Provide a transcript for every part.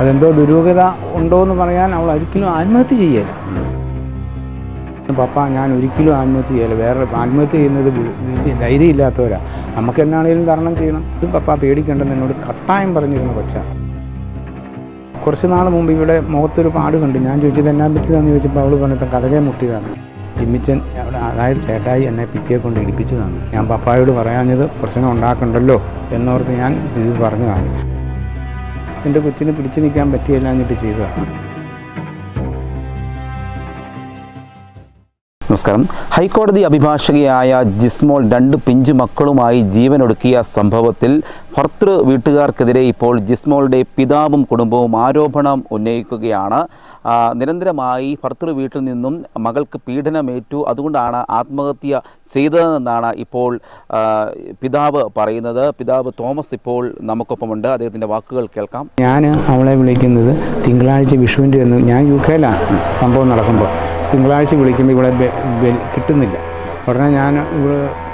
അതെന്തോ ദുരൂഹത ഉണ്ടോ എന്ന് പറയാൻ അവൾ ഒരിക്കലും ആത്മഹത്യ ചെയ്യല പപ്പ ഞാൻ ഒരിക്കലും ആത്മഹത്യ ചെയ്യല വേറെ ആത്മഹത്യ ചെയ്യുന്നത് ധൈര്യമില്ലാത്തവരാ. നമുക്ക് എന്നാണേലും തരണം ചെയ്യണം. ഇത് പപ്പ പേടിക്കേണ്ടെന്ന് എന്നോട് കട്ടായം പറഞ്ഞിരുന്ന കൊച്ച. കുറച്ച് നാൾ മുമ്പ് ഇവിടെ മുഖത്തൊരു പാട് കണ്ടു. ഞാൻ ചോദിച്ചത് എന്നാ പറ്റിയതാണെന്ന് ചോദിച്ചപ്പോൾ അവൾ പറഞ്ഞത് കഥകെ മുട്ടിയതാണ്. ജിമ്മിച്ചൻ അവിടെ അതായത് ചേട്ടായി എന്നെ പിറ്റിയെ കൊണ്ട് ഇടിപ്പിച്ചതാണ്. ഞാൻ പപ്പായോട് പറയാഞ്ഞത് പ്രശ്നം ഉണ്ടാക്കണ്ടല്ലോ എന്നോർത്ത് ഞാൻ ഇത് പറഞ്ഞതാണ്. എന്റെ കൊച്ചിനെ പിടിച്ചു നിൽക്കാൻ പറ്റിയല്ല എന്നിട്ട് ചെയ്തതാണ് നമസ്കാരം. ഹൈക്കോടതി അഭിഭാഷകയായ ജിസ്മോൾ രണ്ട് പിഞ്ചു മക്കളുമായി ജീവനൊടുക്കിയ സംഭവത്തിൽ ഭർത്തൃ വീട്ടുകാർക്കെതിരെ ഇപ്പോൾ ജിസ്മോളുടെ പിതാവും കുടുംബവും ആരോപണം ഉന്നയിക്കുകയാണ്. നിരന്തരമായി ഭർത്തൃ വീട്ടിൽ നിന്നും മകൾക്ക് പീഡനമേറ്റു. അതുകൊണ്ടാണ് ആത്മഹത്യ ചെയ്തതെന്നാണ് ഇപ്പോൾ പിതാവ് പറയുന്നത്. പിതാവ് തോമസ് ഇപ്പോൾ നമുക്കൊപ്പമുണ്ട്. അദ്ദേഹത്തിന്റെ വാക്കുകൾ കേൾക്കാം. ഞാൻ അവളെ വിളിക്കുന്നത് തിങ്കളാഴ്ച വിഷുവിന്റെ ഞാൻ യു കെയിലാണ്. സംഭവം നടക്കുമ്പോൾ. തിങ്കളാഴ്ച വിളിക്കുമ്പോൾ ഇവിടെ കിട്ടുന്നില്ല. ഉടനെ ഞാൻ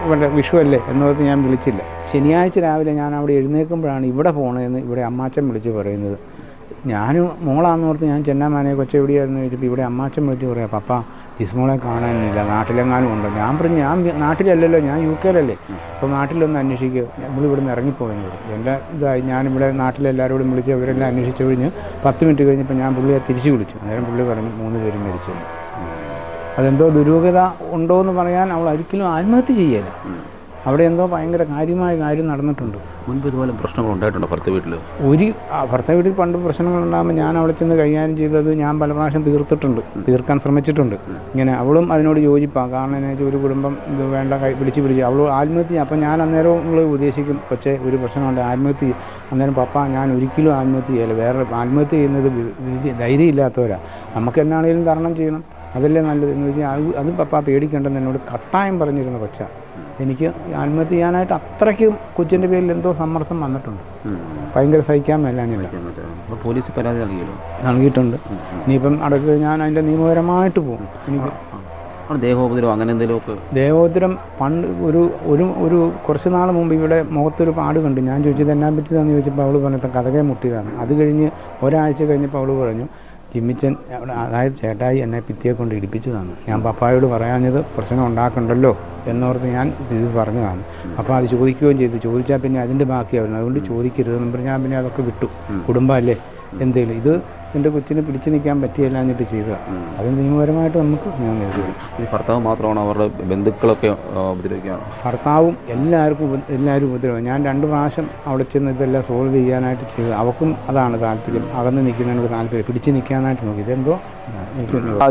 ഇവിടെ വിഷുവല്ലേ എന്നോർത്ത് ഞാൻ വിളിച്ചില്ല. ശനിയാഴ്ച രാവിലെ ഞാൻ അവിടെ എഴുന്നേൽക്കുമ്പോഴാണ് ഇവിടെ പോകണമെന്ന് ഇവിടെ അമ്മാച്ചൻ വിളിച്ച് പറയുന്നത്. ഞാൻ മോളാന്നോർത്ത് ഞാൻ ചെന്നാമാനെ കൊച്ച എവിടെയായിരുന്നു ചോദിച്ചപ്പോൾ ഇവിടെ അമ്മാച്ചൻ വിളിച്ച് പറയാം പപ്പ ഇസ്മോളെ കാണാനില്ല നാട്ടിലെങ്ങാനും ഉണ്ടോ? ഞാൻ പറഞ്ഞു ഞാൻ നാട്ടിലല്ലല്ലോ ഞാൻ യു കെയിലല്ലേ. അപ്പോൾ നാട്ടിലൊന്ന് അന്വേഷിക്കുക നമ്മൾ ഇവിടെ നിന്ന് ഇറങ്ങിപ്പോയെന്ന് പറഞ്ഞു. എന്റെ ഇതായി ഞാനിവിടെ നാട്ടിലെല്ലാവരോടും വിളിച്ച് അവരെല്ലാം അന്വേഷിച്ച് കഴിഞ്ഞ് പത്ത് മിനിറ്റ് കഴിഞ്ഞപ്പോൾ ഞാൻ പുള്ളിയെ തിരിച്ചു വിളിച്ചു. അന്നേരം പുള്ളി പറഞ്ഞു മൂന്ന് പേരും മരിച്ചു. അതെന്തോ ദുരൂഹത ഉണ്ടോ എന്ന് പറയാൻ അവൾ ഒരിക്കലും ആത്മഹത്യ ചെയ്യല അവിടെ എന്തോ ഭയങ്കര കാര്യമായ കാര്യം നടന്നിട്ടുണ്ട്. മുൻപ് ഇതുപോലെ പ്രശ്നങ്ങൾ ഉണ്ടായിട്ടുണ്ടോ ഭർത്ത വീട്ടിൽ ഒരു ഭർത്ത വീട്ടിൽ പണ്ട് പ്രശ്നങ്ങൾ ഉണ്ടാകുമ്പോൾ ഞാൻ അവിടെ ചെന്ന് കൈകാര്യം ചെയ്തത് ഞാൻ പല പ്രാവശ്യം തീർത്തിട്ടുണ്ട്. തീർക്കാൻ ശ്രമിച്ചിട്ടുണ്ട്. ഇങ്ങനെ അവളും അതിനോട് യോജിപ്പാണ് കാരണം എന്നു വെച്ചാൽ ഒരു കുടുംബം ഇത് വേണ്ട കൈ പിടിച്ച് പിടിച്ച് അവൾ ആത്മഹത്യ അപ്പം ഞാൻ അന്നേരം നമ്മൾ ഉപദേശിക്കും പക്ഷേ ഒരു പ്രശ്നമുണ്ട് ആത്മഹത്യ അന്നേരം പപ്പ ഞാൻ ഒരിക്കലും ആത്മഹത്യ ചെയ്യല വേറെ ആത്മഹത്യ ചെയ്യുന്നത് ധൈര്യമില്ലാത്തവരാണ് നമുക്ക് എന്നാണെങ്കിലും തരണം ചെയ്യണം. അതല്ലേ നല്ലത് എന്ന് വെച്ചാൽ അത് പപ്പ പേടിക്കേണ്ടെന്ന് എന്നോട് കട്ടായം പറഞ്ഞിരുന്ന കൊച്ച. എനിക്ക് ആത്മഹത്യ ചെയ്യാനായിട്ട് അത്രയ്ക്കും കൊച്ചിന്റെ പേരിൽ എന്തോ സമ്മർദ്ദം വന്നിട്ടുണ്ട്. ഭയങ്കര സഹിക്കാൻ മേലാനില്ല പോലീസ് പരാതി നൽകിയല്ലോ? നൽകിയിട്ടുണ്ട്. ഇനിയിപ്പം അടക്ക് ഞാൻ അതിന്റെ നിയമപരമായിട്ട് പോകും. എനിക്ക് ദേഹോദരം ദേഹോപദ്രവം അങ്ങനെ എന്തെങ്കിലുമൊക്കെ? ദേഹോദരം പണ്ട് ഒരു ഒരു ഒരു കുറച്ച് നാൾ മുമ്പ് ഇവിടെ മുഖത്തൊരു പാട് കണ്ടു. ഞാൻ ചോദിച്ചത് എന്നാ പറ്റിയതാണെന്ന് ചോദിച്ചപ്പോൾ അവൾ പറഞ്ഞത് കഥകെ മുട്ടിയതാണ്. അത് കഴിഞ്ഞ് ഒരാഴ്ച കഴിഞ്ഞപ്പോൾ അവൾ പറഞ്ഞു ജിമ്മിച്ചൻ അതായത് ചേട്ടായി എന്നെ പിത്തിയെ കൊണ്ട് ഇടിപ്പിച്ചതാണ്. ഞാൻ പപ്പായോട് പറയാഞ്ഞത് പ്രശ്നം ഉണ്ടാക്കണ്ടല്ലോ എന്നോർത്ത് ഞാൻ ഇത് പറഞ്ഞതാണ്. അപ്പോൾ അത് ചോദിക്കുകയും ചെയ്തു. ചോദിച്ചാൽ പിന്നെ അതിന്റെ ബാക്കിയാവുന്നു അതുകൊണ്ട് ചോദിക്കരുതെന്ന് പറഞ്ഞാൽ ഞാൻ പിന്നെ അതൊക്കെ വിട്ടു. കുടുംബമല്ലേ? എന്തെങ്കിലും ഇത് എന്റെ കൊച്ചിന് പിടിച്ചു നിൽക്കാൻ പറ്റിയല്ല എന്നിട്ട് ചെയ്തതാണ് അത് നിയമപരമായിട്ട് നമുക്ക് ഞാൻ നേരിടും ഈ ഭർത്താവ് മാത്രമാണ് അവരുടെ ബന്ധുക്കളൊക്കെ ഉപദ്രവിക്കുകയാണ് ഭർത്താവും എല്ലാവർക്കും എല്ലാവരും ഉപദ്രവം ഞാൻ രണ്ട് പ്രാവശ്യം അവിടെ ചെന്ന് ഇതെല്ലാം സോൾവ് ചെയ്യാനായിട്ട് ചെയ്തു അവക്കും അതാണ് താല്പര്യം. അകന്ന് നിൽക്കുന്നതിനോട് താല്പര്യം. പിടിച്ച് നിൽക്കാനായിട്ട് നോക്കി. ഇതെന്തോ?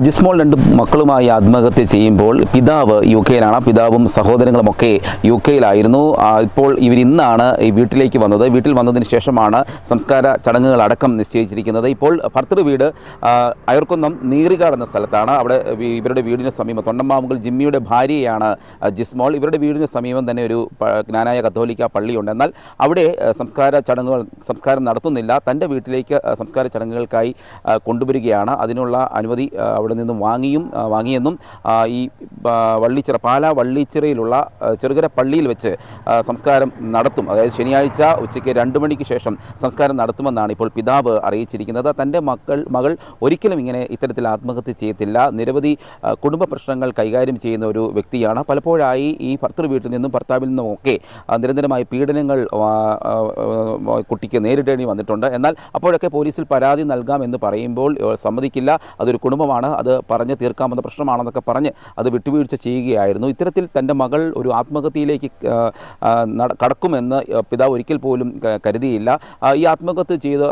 ജിസ്മോൾ രണ്ട് മക്കളുമായി ആത്മഹത്യ ചെയ്യുമ്പോൾ പിതാവ് യു കെയിലാണ് പിതാവും സഹോദരങ്ങളുമൊക്കെ യു കെയിലായിരുന്നു ഇപ്പോൾ ഇവർ ഇന്നാണ് ഈ വീട്ടിലേക്ക് വന്നത്. വീട്ടിൽ വന്നതിന് ശേഷമാണ് സംസ്കാര ചടങ്ങുകൾ അടക്കം നിശ്ചയിച്ചിരിക്കുന്നത്. ഇപ്പോൾ ഭർത്തൃ വീട് അയർക്കുന്നം നീറികാട് എന്ന സ്ഥലത്താണ്. അവിടെ ഇവരുടെ വീടിന് സമീപം തൊണ്ടമാമുകൾ ജിമ്മിയുടെ ഭാര്യയാണ് ജിസ്മോൾ. ഇവരുടെ വീടിന് സമീപം തന്നെ ഒരു ജ്ഞാനായ കത്തോലിക്ക പള്ളിയുണ്ട്. എന്നാൽ അവിടെ സംസ്കാര ചടങ്ങുകൾ സംസ്കാരം നടത്തുന്നില്ല. തന്റെ വീട്ടിലേക്ക് സംസ്കാര ചടങ്ങുകൾക്കായി കൊണ്ടുവരികയാണ്. അതിനുള്ള അനുമതി അവിടെ നിന്നും വാങ്ങിയും വാങ്ങിയെന്നും ഈ വള്ളിച്ചിറ പാല വള്ളിച്ചിറയിലുള്ള ചെറുകര പള്ളിയിൽ വെച്ച് സംസ്കാരം നടത്തും. അതായത് ശനിയാഴ്ച ഉച്ചയ്ക്ക് രണ്ട് മണിക്ക് ശേഷം സംസ്കാരം നടത്തുമെന്നാണ് ഇപ്പോൾ പിതാവ് അറിയിച്ചിരിക്കുന്നത്. തന്റെ മക്കൾ മകൾ ഒരിക്കലും ഇങ്ങനെ ഇത്തരത്തിൽ ആത്മഹത്യ ചെയ്യത്തില്ല. നിരവധി കുടുംബ പ്രശ്നങ്ങൾ കൈകാര്യം ചെയ്യുന്ന ഒരു വ്യക്തിയാണ്. പലപ്പോഴായി ഈ ഭർത്തൃ വീട്ടിൽ നിന്നും ഭർത്താവിൽ നിന്നും ഒക്കെ നിരന്തരമായ പീഡനങ്ങൾ കുട്ടിക്ക് നേരിടേണ്ടി വന്നിട്ടുണ്ട്. എന്നാൽ അപ്പോഴൊക്കെ പോലീസിൽ പരാതി നൽകാം എന്ന് പറയുമ്പോൾ സമ്മതിക്കില്ല. അതൊരു കുടുംബമാണ്. അത് പറഞ്ഞ് തീർക്കാമെന്ന പ്രശ്നമാണെന്നൊക്കെ പറഞ്ഞ് അത് വിട്ടുവീഴ്ച ചെയ്യുകയായിരുന്നു. ഇത്തരത്തിൽ തന്റെ മകൾ ഒരു ആത്മഹത്യയിലേക്ക് കടക്കുമെന്ന് പിതാവ് ഒരിക്കൽ പോലും കരുതിയില്ല. ഈ ആത്മഹത്യ ചെയ്ത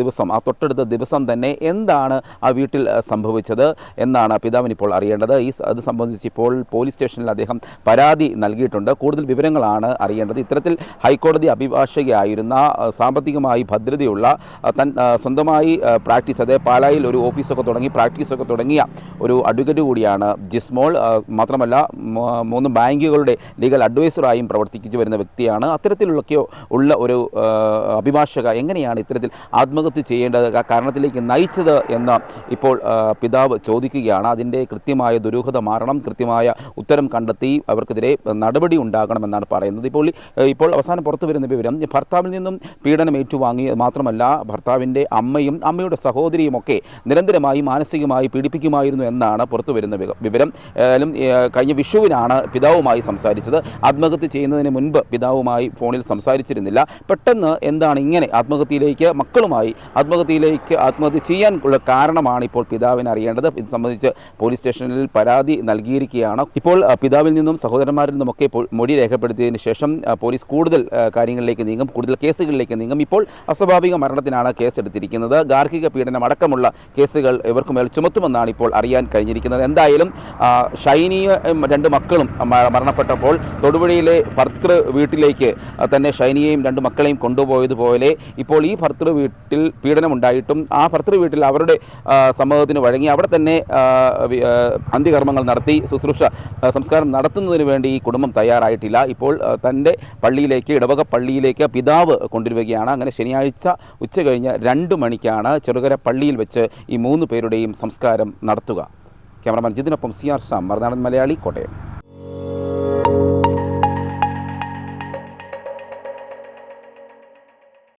ദിവസം ആ തൊട്ടടുത്ത ദിവസം തന്നെ എന്താണ് ആ വീട്ടിൽ സംഭവിച്ചത് എന്നാണ് പിതാവിന് ഇപ്പോൾ അറിയേണ്ടത്. ഈ അത് സംബന്ധിച്ച് ഇപ്പോൾ പോലീസ് സ്റ്റേഷനിൽ അദ്ദേഹം പരാതി നൽകിയിട്ടുണ്ട്. കൂടുതൽ വിവരങ്ങളാണ് അറിയേണ്ടത്. ഇത്തരത്തിൽ ഹൈക്കോടതി അഭിഭാഷകയായിരുന്ന സാമ്പത്തികമായി ഭദ്രതയുള്ള തൻ സ്വന്തമായി പ്രാക്ടീസ് അതേ പാലായിൽ ഒരു ഓഫീസൊക്കെ തുടങ്ങി പ്രാക്ടീസൊക്കെ തുടങ്ങിയ ഒരു അഡ്വക്കേറ്റ് കൂടിയാണ് ജിസ്മോൾ. മാത്രമല്ല മൂന്ന് ബാങ്കുകളുടെ ലീഗൽ അഡ്വൈസറായും പ്രവർത്തിച്ചു വരുന്ന വ്യക്തിയാണ്. അത്തരത്തിലുള്ള ഉള്ള ഒരു അഭിഭാഷക എങ്ങനെയാണ് ഇത്തരത്തിൽ ആത്മഹത്യ ചെയ്യേണ്ടത്? കാരണത്തിൽ കൊലപാതകത്തിലേക്ക് നയിച്ചത് എന്ന് ഇപ്പോൾ പിതാവ് ചോദിക്കുകയാണ്. അതിന്റെ കൃത്യമായ ദുരൂഹത മാറണം കൃത്യമായ ഉത്തരം കണ്ടെത്തി അവർക്കെതിരെ നടപടി ഉണ്ടാകണമെന്നാണ് പറയുന്നത്. ഇപ്പോൾ ഇപ്പോൾ അവസാനം പുറത്തു വരുന്ന വിവരം ഭർത്താവിൽ നിന്നും പീഡനം ഏറ്റുവാങ്ങി മാത്രമല്ല ഭർത്താവിന്റെ അമ്മയും അമ്മയുടെ സഹോദരിയും ഒക്കെ നിരന്തരമായി മാനസികമായി പീഡിപ്പിക്കുമായിരുന്നു എന്നാണ് പുറത്തു വരുന്ന വിവരം. ഏതായാലും കഴിഞ്ഞ വിഷുവിനാണ് പിതാവുമായി സംസാരിച്ചത്. ആത്മഹത്യ ചെയ്യുന്നതിന് മുൻപ് പിതാവുമായി ഫോണിൽ സംസാരിച്ചിരുന്നില്ല. പെട്ടെന്ന് എന്താണ് ഇങ്ങനെ ആത്മഹത്യയിലേക്ക് മക്കളുമായി ആത്മഹത്യയിലേക്ക് ആത്മഹത്യ ചെയ്യാൻ ഉള്ള കാരണമാണ് ഇപ്പോൾ പിതാവിന് അറിയേണ്ടത്. ഇത് സംബന്ധിച്ച് പോലീസ് സ്റ്റേഷനിൽ പരാതി നൽകിയിരിക്കുകയാണ്. ഇപ്പോൾ പിതാവിൽ നിന്നും സഹോദരന്മാരിൽ നിന്നുമൊക്കെ മൊഴി രേഖപ്പെടുത്തിയതിന് ശേഷം പോലീസ് കൂടുതൽ കാര്യങ്ങളിലേക്ക് നീങ്ങും കൂടുതൽ കേസുകളിലേക്ക് നീങ്ങും. ഇപ്പോൾ അസ്വാഭാവിക മരണത്തിനാണ് കേസെടുത്തിരിക്കുന്നത്. ഗാർഹിക പീഡനം അടക്കമുള്ള കേസുകൾ ഇവർക്ക് മേൽ ചുമത്തുമെന്നാണ് ഇപ്പോൾ അറിയാൻ കഴിഞ്ഞിരിക്കുന്നത്. എന്തായാലും ഷൈനിയും രണ്ട് മക്കളും മരണപ്പെട്ടപ്പോൾ തൊടുപുഴയിലെ ഭർത്തൃ വീട്ടിലേക്ക് തന്നെ ഷൈനിയെയും രണ്ട് മക്കളെയും കൊണ്ടുപോയതുപോലെ ഇപ്പോൾ ഈ ഭർത്തൃ വീട്ടിൽ പീഡനമുണ്ടായിട്ടും ആ ഭർത്തൃ വീട്ടിൽ അവരുടെ സമ്മതത്തിന് വഴങ്ങി അവിടെ തന്നെ അന്ത്യകർമ്മങ്ങൾ നടത്തി ശുശ്രൂഷ സംസ്കാരം നടത്തുന്നതിന് വേണ്ടി ഈ കുടുംബം തയ്യാറായിട്ടില്ല. ഇപ്പോൾ തന്റെ പള്ളിയിലേക്ക് ഇടവക പള്ളിയിലേക്ക് പിതാവ് കൊണ്ടുവരികയാണ്. അങ്ങനെ ശനിയാഴ്ച ഉച്ച കഴിഞ്ഞ് രണ്ട് മണിക്കാണ് ചെറുകര പള്ളിയിൽ വെച്ച് ഈ മൂന്ന് പേരുടെയും സംസ്കാരം നടത്തുക. ക്യാമറമാൻ ജിതിനൊപ്പം സി ആർ ഷാം മറുനാടൻ മലയാളി കോട്ടയം.